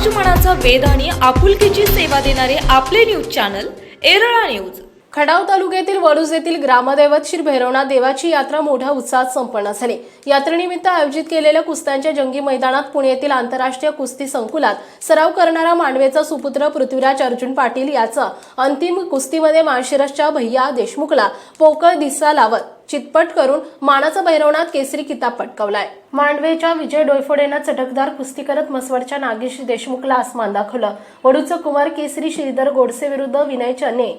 समाजमनाचा वेध आणि आपुलकीची सेवा देणारे आपले news channel Erala news. Khatav तालुक्यातील वडूज येथील ग्रामदैवत श्री भैरवनाथ देवाची यात्रा मोठ्या उत्साहात संपन्न झाली. यात्रेनिमित्त आयोजित केलेल्या कुस्त्यांच्या जंगी मैदानात पुणे येथील आंतरराष्ट्रीय कुस्ती संकुलात सराव करणारा मांडवेचा सुपुत्र पृथ्वीराज अर्जुन पाटील याचा अंतिम कुस्तीमध्ये माळशिरसच्या भैया देशमुखला पोकळ दिसा लावत. चितपट करून मानाचा भैरवनाथ केसरी किताब पटकवलाय. मांडवेच्या विजय डोयफोडेनं चटकदार कुस्ती करत मसवडच्या नागेश देशमुखला आसमान दाखवलं. वडूचं कुमार केसरी श्रीधर गोडसे विरुद्ध विनय चने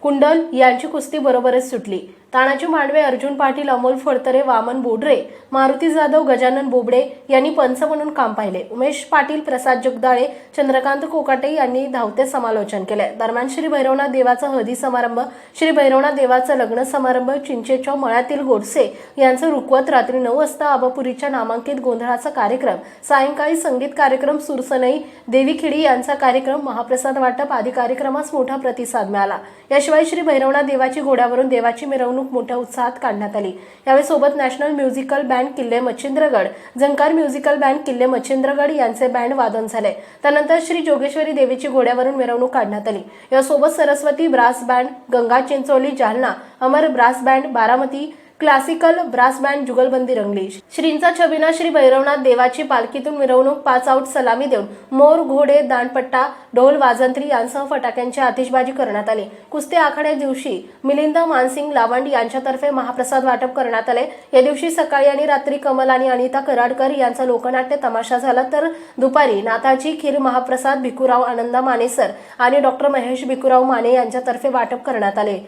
कुंडल यांची कुस्ती बरोबरच सुटली. तानाजी मांडवे अर्जुन पाटील अमोल फडतरे वामन बोडरे मारुती जाधव गजानन बोबडे यांनी पंच म्हणून काम पाहिले. उमेश पाटील प्रसाद जगदाळे चंद्रकांत कोकाटे यांनी धावते समालोचन केले दरम्यान श्री भैरवनाथ देवाचा हळदी समारंभ श्री भैरवनाथ देवाचा लग्न समारंभ चिंचेच्या मळ्यातील गोडसे यांचं रुकवत रात्री नऊ वाजता आबापुरीच्या नामांकित गोंधळाचा कार्यक्रम सायंकाळी संगीत कार्यक्रम सुरसनई देवीखिडी यांचा कार्यक्रम महाप्रसाद वाटप आदी कार्यक्रमास मोठा प्रतिसाद मिळाला. याशिवाय श्री भैरवनाथ देवाची घोड्यावरून देवाची मिरवणूक मोठ्या उत्साहात काढण्यात आली. यावेळी सोबत नॅशनल म्युझिकल बँड किल्ले मच्छिंद्रगड झंकार म्युझिकल बँड किल्ले मच्छिंद्रगड यांचे बँड वादन झाले. त्यानंतर श्री जोगेश्वरी देवीची घोड्यावरून मिरवणूक काढण्यात आली. यासोबत Saraswati brass band Ganga Chincholi Jalna Amar brass band Baramati classical brass band जुगलबंदी रंगली. श्रींचा छबिना श्री भैरवनाथ देवाची पालखीतून मिरवणूक पाच आऊट सलामी देऊन मोर घोडे दानपट्टा ढोल वाजंत्री यांसह फटाक्यांची आतिषबाजी करण्यात आली. कुस्ती आखाड्या दिवशी मिलिंद मानसिंग लावंड यांच्यातर्फे महाप्रसाद वाटप करण्यात आले. या दिवशी सकाळी आणि रात्री कमल आणि अनिता कराडकर यांचा लोकनाट्य तमाशा झाला. तर दुपारी नाताची खीर महाप्रसाद भिकुराव आनंदा मानेसर आणि डॉक्टर महेश भिकुराव माने यांच्यातर्फे वाटप करण्यात आले.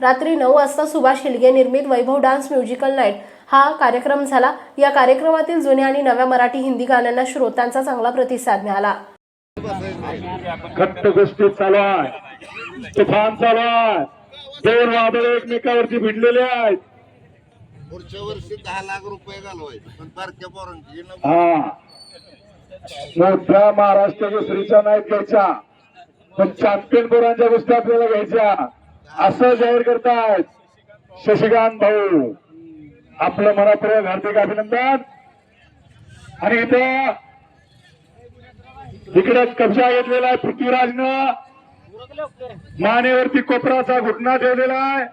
रात्री नऊ वाजता सुभाष हिलगे निर्मित वैभव डान्स म्युझिकल नाईट हा कार्यक्रम झाला. या कार्यक्रमातील जुन्या आणि नव्या मराठी हिंदी गाण्यांना श्रोत्यांचा चांगला प्रतिसाद मिळाला. घट्ट गोष्टी चालू आहे तुफान चालू आहे दोन वादळ एकमेकावरती भिडलेले आहेत. पुढच्या वर्षी दहा लाख रुपये घालवायचे पण बारक्या पोरांची न- हा. मोठ्या महाराष्ट्र केसरीच्या नाहीत घ्यायच्या पण चॅम्पियन पोरांच्या गोष्टी आपल्याला घ्यायच्या. असं जाहीर करतायत. शशिकांत भाऊ आपलं मनापूर्वक हार्दिक अभिनंदन. आणि इथं इकडे कब्जा घेतलेला आहे पृथ्वीराजनं. मानेवरती कोपराचा घुटना ठेवलेला आहे.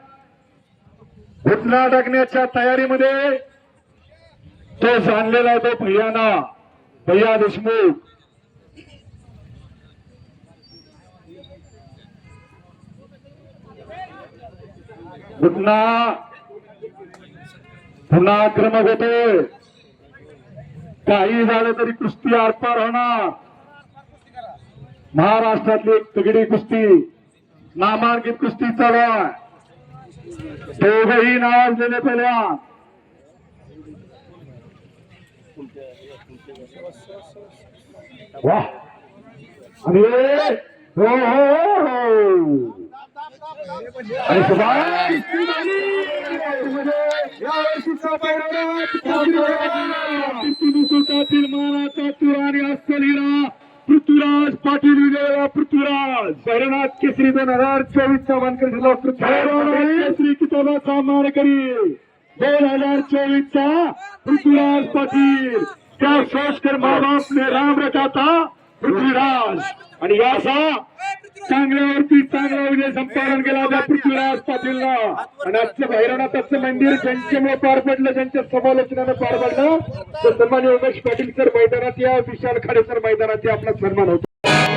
घुटना टाकण्याच्या तयारीमध्ये तो जाणलेला आहे तो भैयाना भैया देशमुख. घटना पुन्हा आक्रमक होते काही झालं तरी कुस्ती आरपार होणार. महाराष्ट्रातली तगडी कुस्ती नामांकित कुस्ती चालू आहे. दोघही नावाजलेले पहिल्या. वा आणि हो हो हो. आणि मानाचा तुरा आणि अस्सलीला पृथ्वीराज पाटील विजयाला पृथ्वीराज भैरवनाथ केसरी दोन हजार चोवीस चा मानकरी झाला पृथ्वीराज केसरी किताबाचा मानकरी दोन हजार चोवीस चा पृथ्वीराज पाटील. क्या सोचकर माँ बाप ने राम था पृथ्वीराज. आणि याचा चांगल्यावरती चांगला विजय संपादन केला होता पृथ्वीराज पाटीलला आणि आजचं भैरवनाथाचं मंदिर ज्यांच्यामुळे पार पडलं ज्यांच्या समालोचनानं पार पडलं तर सन्मान्य उमेश पाटील सर मैदानात या विशाल खाडे सर मैदानात या आपला सन्मान होतो.